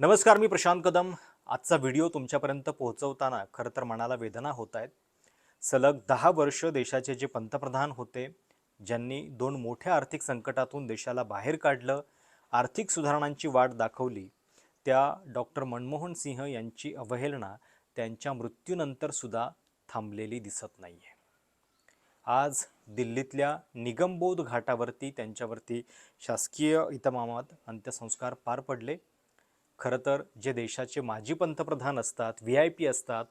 नमस्कार मी प्रशांत कदम. आजचा व्हिडिओ तुमच्यापर्यंत पोहोचवताना खरं तर मनाला वेदना होत आहेत. सलग दहा वर्ष देशाचे जे पंतप्रधान होते ज्यांनी दोन मोठ्या आर्थिक संकटातून देशाला बाहेर काढलं आर्थिक सुधारणांची वाट दाखवली त्या डॉक्टर मनमोहन सिंह यांची अवहेलना त्यांच्या मृत्यूनंतर सुद्धा थांबलेली दिसत नाही आहे आज दिल्लीतल्या निगमबोध घाटावरती त्यांच्यावरती शासकीय इतमामात अंत्यसंस्कार पार पडले. खरं तर जे देशाचे माजी पंतप्रधान असतात व्ही आय पी असतात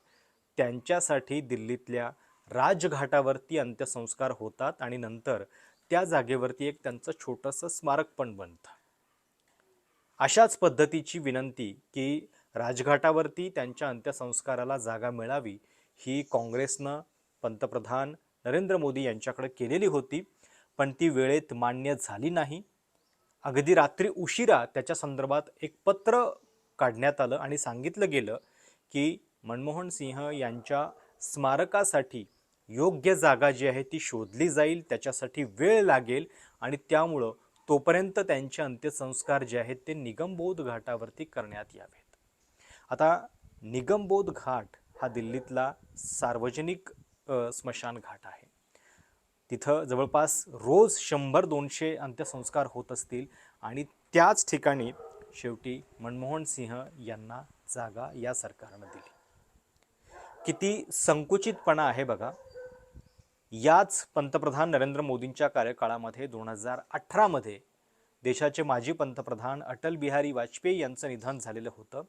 त्यांच्यासाठी दिल्लीतल्या राजघाटावरती अंत्यसंस्कार होतात आणि नंतर त्या जागेवरती एक त्यांचं छोटंसं स्मारक पण बनतं. अशाच पद्धतीची विनंती की राजघाटावरती त्यांच्या अंत्यसंस्काराला जागा मिळावी ही काँग्रेसनं पंतप्रधान नरेंद्र मोदी यांच्याकडे केलेली होती पण ती वेळेत मान्य झाली नाही. अगदी रात्री उशिरा त्याच्या संदर्भात एक पत्र काढण्यात आलं आणि सांगितलं गेलं की मनमोहन सिंह यांच्या स्मारकासाठी योग्य जागा जी आहे ती शोधली जाईल त्याच्यासाठी वेळ लागेल आणि त्यामुळं तोपर्यंत त्यांचे अंत्यसंस्कार जे आहेत ते निगमबोध घाटावरती करण्यात यावेत. आता निगमबोध घाट हा दिल्लीतला सार्वजनिक स्मशान घाट आहे. तिथं जवळपास रोज शंभर दोनशे अंत्यसंस्कार होत असतील आणि त्याच ठिकाणी शेवटी मनमोहन सिंह यांना जागा या सरकारनं दिली. किती संकुचितपणा आहे बघा. याच पंतप्रधान नरेंद्र मोदींच्या कार्यकाळामध्ये दोन हजार अठरामध्ये देशाचे माजी पंतप्रधान अटल बिहारी वाजपेयी यांचं निधन झालेलं होतं.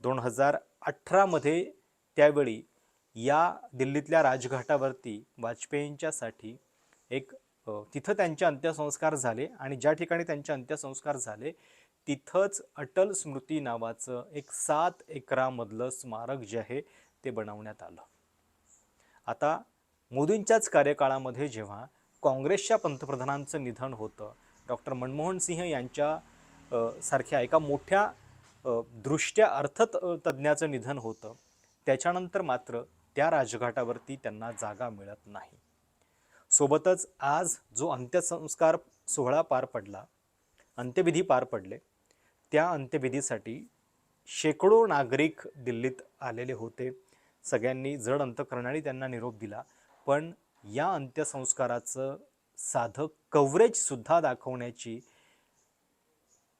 दोन हजार अठरामध्ये त्यावेळी या दिल्लीतल्या राजघाटावरती वाजपेयींच्यासाठी एक तिथं त्यांचे अंत्यसंस्कार झाले आणि ज्या ठिकाणी त्यांचे अंत्यसंस्कार झाले तिथंच अटल स्मृती नावाचं एक सात एकरामधलं स्मारक जे आहे ते बनवण्यात आलं. आता मोदींच्याच कार्यकाळामध्ये जेव्हा काँग्रेसच्या पंतप्रधानांचं निधन होतं डॉक्टर मनमोहन सिंह यांच्या सारख्या एका मोठ्या दृष्ट्या अर्थत तज्ज्ञाचं निधन होतं त्याच्यानंतर मात्र त्या राजघाटावरती त्यांना जागा मिळत नाही. सोबतच आज जो अंत्यसंस्कार सोहळा पार पडला अंत्यविधी पार पडले त्या अंत्यविधीसाठी शेकडो नागरिक दिल्लीत आलेले होते. सगळ्यांनी जड अंतकरणाने त्यांना निरोप दिला पण या अंत्यसंस्काराचं साधं कव्हरेजसुद्धा दाखवण्याची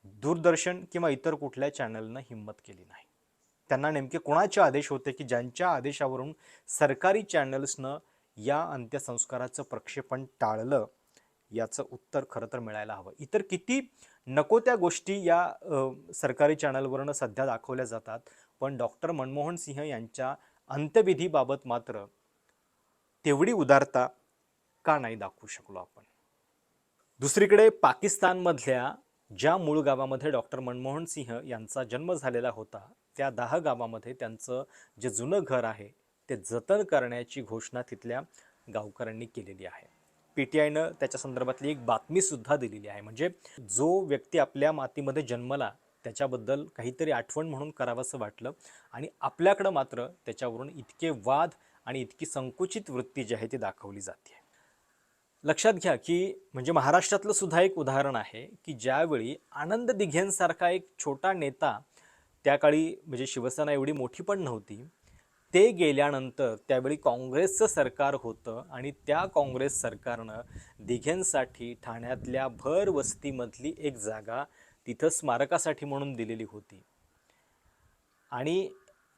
दूरदर्शन किंवा इतर कुठल्या चॅनलनं हिंमत केली नाही. त्यांना नेमके कोणाचे आदेश होते की ज्यांच्या आदेशावरून सरकारी चॅनल्सनं या अंत्यसंस्काराचं प्रक्षेपण टाळलं? याचं उत्तर खरं तर मिळायला हवं. इतर किती नको त्या गोष्टी या अ, सरकारी चॅनलवरनं सध्या दाखवल्या जातात पण डॉक्टर मनमोहन सिंह यांच्या अंत्यविधीबाबत मात्र तेवढी उदारता का नाही दाखवू शकलो आपण? दुसरीकडे पाकिस्तानमधल्या ज्या मूळ गावामध्ये डॉक्टर मनमोहन सिंह यांचा जन्म झालेला होता त्या दहा गावामध्ये त्यांचं जे जुनं घर आहे ते जतन करण्याची घोषणा तिथल्या गावकऱ्यांनी केलेली आहे. पी टी आयनं त्याच्या संदर्भातली एक बातमीसुद्धा दिलेली आहे. म्हणजे जो व्यक्ती आपल्या मातीमध्ये जन्मला त्याच्याबद्दल काहीतरी आठवण म्हणून करावंसं वाटलं आणि आपल्याकडं मात्र त्याच्यावरून इतके वाद आणि इतकी संकुचित वृत्ती जी आहे ती दाखवली जाते. लक्षात घ्या की म्हणजे महाराष्ट्रातलं सुद्धा एक उदाहरण आहे की ज्यावेळी आनंद दिघेंसारखा एक छोटा नेता त्या काळी म्हणजे शिवसेना एवढी मोठी पण नव्हती. ते गेल्यानंतर त्यावेळी काँग्रेसचं सरकार होतं आणि त्या काँग्रेस सरकारनं दिघेंसाठी ठाण्यातल्या भर वस्तीमधली एक जागा तिथं स्मारकासाठी म्हणून दिलेली होती. आणि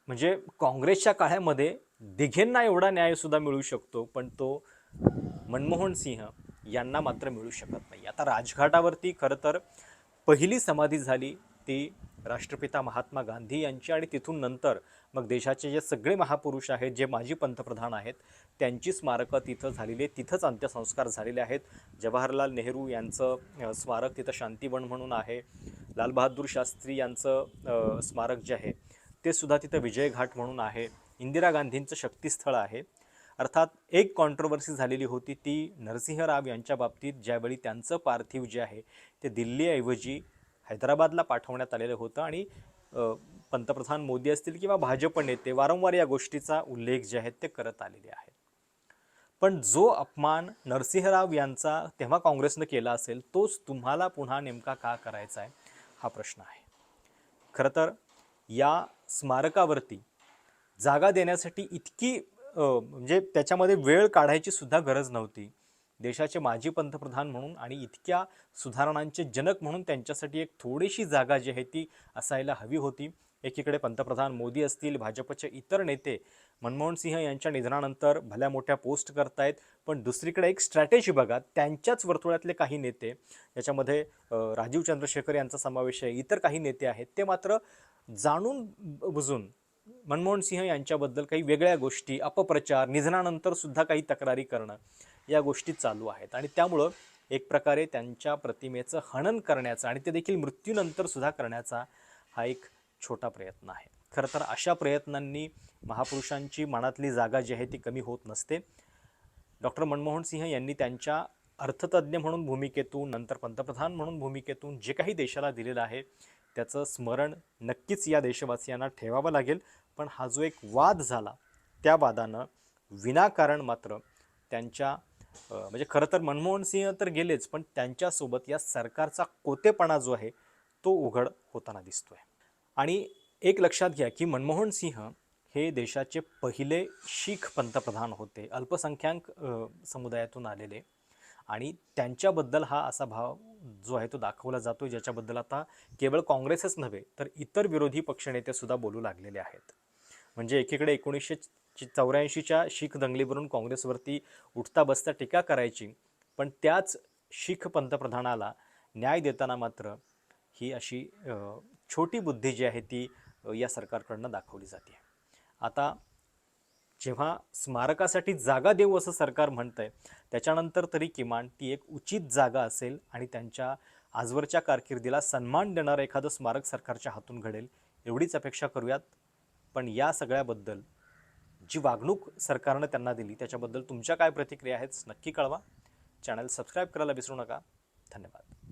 म्हणजे काँग्रेसच्या काळामध्ये दिघेंना एवढा न्यायसुद्धा मिळू शकतो पण तो मनमोहन सिंह यांना मात्र मिळू शकत नाही. आता राजघाटावरती खरं तर पहिली समाधी झाली ती राष्ट्रपिता महात्मा गांधी यांची आणि तिथून नंतर मग देशाचे जे सगळे महापुरुष आहेत जे माजी पंतप्रधान आहेत त्यांची स्मारकं तिथं झालेली आहेत तिथंच अंत्यसंस्कार झालेले आहेत. जवाहरलाल नेहरू यांचं स्मारक तिथं शांतीवन म्हणून आहे. लालबहादूर शास्त्री यांचं स्मारक जे आहे ते सुद्धा तिथं विजय घाट म्हणून आहे. इंदिरा गांधींचं शक्तीस्थळ आहे. अर्थात एक कॉन्ट्रोवर्सी झालेली होती ती नरसिंह राव यांच्या बाबतीत ज्यावेळी त्यांचं पार्थिव जे आहे ते दिल्लीऐवजी हैदराबादला पाठवण्यात आलेलं होतं आणि पंतप्रधान मोदी असतील किंवा भाजप नेते वारंवार या गोष्टीचा उल्लेख जे आहेत ते करत आलेले आहेत. पण जो अपमान नरसिंहराव यांचा तेव्हा काँग्रेसनं केला असेल तोच तुम्हाला पुन्हा नेमका का करायचा आहे हा प्रश्न आहे. खरं तर या स्मारकावरती जागा देण्यासाठी इतकी म्हणजे त्याच्यामध्ये वेळ काढायची सुद्धा गरज नव्हती. देशाचे माजी पंतप्रधान म्हणून आणि इतक्या सुधारणांचे जनक म्हणून त्यांच्यासाठी एक थोडीशी जागा जी आहे ती असायला हवी होती. एकीकडे पंतप्रधान मोदी असतील भाजपचे इतर नेते मनमोहन सिंह यांच्या निधनानंतर भल्या मोठ्या पोस्ट करतायत पण दुसरीकडे एक स्ट्रॅटेजी बघा त्यांच्याच वर्तुळातले काही नेते याच्यामध्ये राजीव चंद्रशेखर यांचा समावेश आहे इतर काही नेते आहेत ते मात्र जाणून बुजून मनमोहन सिंह यांच्याबद्दल काही वेगळ्या गोष्टी अपप्रचार निधनानंतर सुद्धा काही तक्रारी करणं या गोष्टी चालू आहेत. आणि त्यामुळं एक प्रकारे त्यांच्या प्रतिमेचं हनन करण्याचा आणि ते देखील मृत्यूनंतर सुद्धा करण्याचा हा एक छोटा प्रयत्न आहे. खरं तर अशा प्रयत्नांनी महापुरुषांची मनातली जागा जी आहे ती कमी होत नसते. डॉक्टर मनमोहन सिंह यांनी त्यांच्या अर्थतज्ज्ञ म्हणून भूमिकेतून नंतर पंतप्रधान म्हणून भूमिकेतून जे काही देशाला दिलेलं आहे त्याचं स्मरण नक्कीच या देशवासियांना ठेवावं लागेल. पण हा जो एक वाद झाला त्या वादानं विनाकारण मात्र त्यांच्या म्हणजे खरं तर मनमोहन सिंह तर गेलेच पण त्यांच्यासोबत या सरकारचा कोतेपणा जो आहे तो उघड होताना दिसतोय. आणि एक लक्षात घ्या की मनमोहन सिंह हे देशाचे पहिले शीख पंतप्रधान होते अल्पसंख्याक समुदायातून आलेले. आणि त्यांच्याबद्दल हा असा भाव जो आहे तो दाखवला जातो ज्याच्याबद्दल आता केवळ काँग्रेसच नव्हे तर इतर विरोधी पक्षनेतेसुद्धा बोलू लागलेले आहेत. म्हणजे एकीकडे एकोणीसशे चौऱ्याऐंशीच्या शीख दंगलीवरून काँग्रेसवरती उठता बसता टीका करायची पण त्याच शीख पंतप्रधानाला न्याय देताना मात्र ही अशी छोटी बुद्धी जी आहे ती या सरकारकडनं दाखवली जाते. आता जेव्हा स्मारकासाठी जागा देऊ असं सरकार म्हणतंय त्याच्यानंतर तरी किमान ती एक उचित जागा असेल आणि त्यांच्या आजवरच्या कारकिर्दीला सन्मान देणारं एखादं स्मारक सरकारच्या हातून घडेल एवढीच अपेक्षा करूयात. पण या सगळ्याबद्दल जी वागणूक सरकारनं त्यांना दिली त्याच्याबद्दल तुमच्या काय प्रतिक्रिया आहेत नक्की कळवा. चॅनल सबस्क्राईब करायला विसरू नका. धन्यवाद.